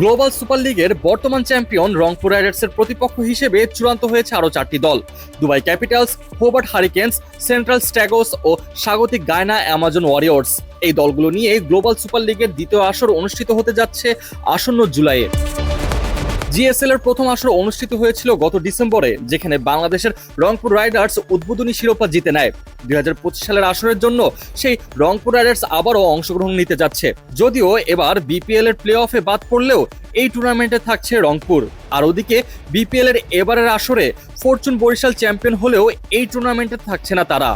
Global Super লিগের বর্তমান champion Rangpur রাইডার্সের প্রতিপক্ষ হিসেবে চূড়ান্ত হয়েছে আরও চারটি দল। Dubai Capitals, Hobart Hurricanes, Central Stags ও স্বাগতিক গায়না অ্যামাজন ওয়ারিয়র্স। এই দলগুলো নিয়ে গ্লোবাল সুপার লিগের দ্বিতীয় আসর অনুষ্ঠিত হতে যাচ্ছে আসন্ন জুলাইয়ে। জিএসএল এর প্রথম আসর অনুষ্ঠিত হয়েছিল গত ডিসেম্বরে, যেখানে বাংলাদেশের রংপুর রাইডার্স উদ্বোধনী শিরোপা জিতে নেয়। দুই হাজার পঁচিশ সালের আসরের জন্য সেই রংপুর রাইডার্স আবারও অংশগ্রহণ নিতে যাচ্ছে। যদিও এবার বিপিএল এর প্লে অফে বাদ পড়লেও এই টুর্নামেন্টে থাকছে রংপুর। আর ওদিকে বিপিএল এর এবারের আসরে ফরচুন বরিশাল চ্যাম্পিয়ন হলেও এই টুর্নামেন্টে থাকছে না তারা।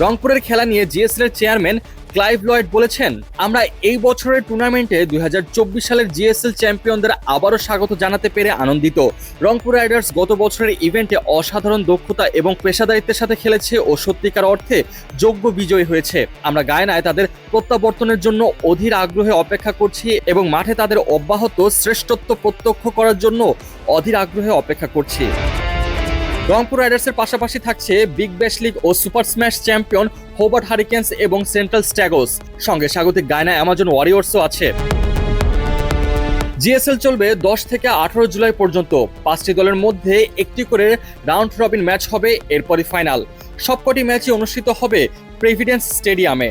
রংপুরের খেলা নিয়ে জিএসএল এর চেয়ারম্যান ক্লাইভ লয়েড বলেছেন, আমরা এই বছরের টুর্নামেন্টে দু হাজার চব্বিশ সালের জিএসএল চ্যাম্পিয়নদের আবারও স্বাগত জানাতে পেরে আনন্দিত। রংপুর রাইডার্স গত বছরের ইভেন্টে অসাধারণ দক্ষতা এবং পেশাদারিত্বের সাথে খেলেছে ও সত্যিকার অর্থে যোগ্য বিজয়ী হয়েছে। আমরা গায়নায় তাদের প্রত্যাবর্তনের জন্য অধীর আগ্রহে অপেক্ষা করছি এবং মাঠে তাদের অব্যাহত শ্রেষ্ঠত্ব প্রত্যক্ষ করার জন্য অধীর আগ্রহে অপেক্ষা করছি। রংপুর রাইডার্সের পাশাপাশি থাকছে বিগ ব্যাশ লিগ ও Super Smash champion Hobart Hurricanes এবং সেন্ট্রাল স্ট্যাগোস। সঙ্গে স্বাগতিক গায়না অ্যামাজন ওয়ারিয়র্সও আছে। জিএসএল চলবে দশ থেকে আঠারো জুলাই পর্যন্ত। পাঁচটি দলের মধ্যে একটি করে রাউন্ড রবিন ম্যাচ হবে, এরপরই ফাইনাল। সবকটি ম্যাচই অনুষ্ঠিত হবে প্রেভিডেন্স স্টেডিয়ামে।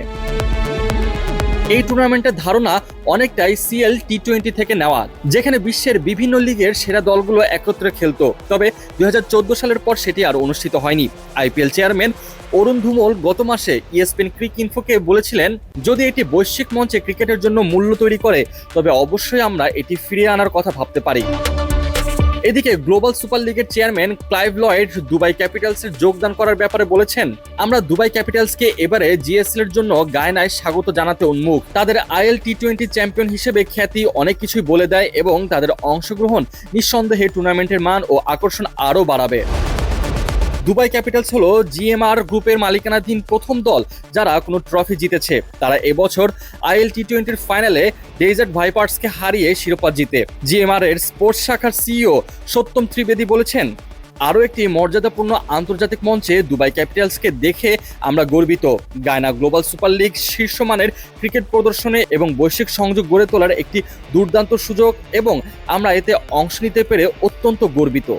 এই টুর্নামেন্টের ধারণা অনেকটাই সিএল টি টোয়েন্টি থেকে নেওয়া যেখানে বিশ্বের বিভিন্ন লিগের সেরা দলগুলো একত্রে খেলতো। তবে দুই হাজার চোদ্দ সালের পর সেটি আর অনুষ্ঠিত হয়নি। আইপিএল চেয়ারম্যান অরুণ ধুমল গত মাসে ইএসপেন ক্রিক ইনফোকে বলেছিলেন, যদি এটি বৈশ্বিক মঞ্চে ক্রিকেটের জন্য মূল্য তৈরি করে, তবে অবশ্যই আমরা এটি ফিরিয়ে আনার কথা ভাবতে পারি। এদিকে গ্লোবাল সুপার লিগের চেয়ারম্যান ক্লাইভ লয়েড দুবাই ক্যাপিটালসের যোগদান করার ব্যাপারে বলেছেন, আমরা দুবাই ক্যাপিটালসকে এবারে জিএসএল এর জন্য গায়নায় স্বাগত জানাতে উন্মুখ। তাদের আইএল টি টোয়েন্টি চ্যাম্পিয়ন হিসেবে খ্যাতি অনেক কিছুই বলে দেয় এবং তাদের অংশগ্রহণ নিঃসন্দেহে টুর্নামেন্টের মান ও আকর্ষণ আরও বাড়াবে। দুবাই ক্যাপিটালস হলো জিএমআর গ্রুপের মালিকানাধীন প্রথম দল যারা কোনো ট্রফি জিতেছে। তারা এবছর আইএল টি টোয়েন্টির ফাইনালে ডেজার্ট ভাইপার্সকে হারিয়ে শিরোপা জিতে। জিএমআর এর স্পোর্টস শাখার সিইও সত্যম ত্রিবেদী বলেছেন, আরও একটি মর্যাদাপূর্ণ আন্তর্জাতিক মঞ্চে দুবাই ক্যাপিটালসকে দেখে আমরা গর্বিত। গায়না গ্লোবাল সুপার লিগ শীর্ষমানের ক্রিকেট প্রদর্শনে এবং বৈশ্বিক সংযোগ গড়ে তোলার একটি দুর্দান্ত সুযোগ এবং আমরা এতে অংশ নিতে পেরে অত্যন্ত গর্বিত।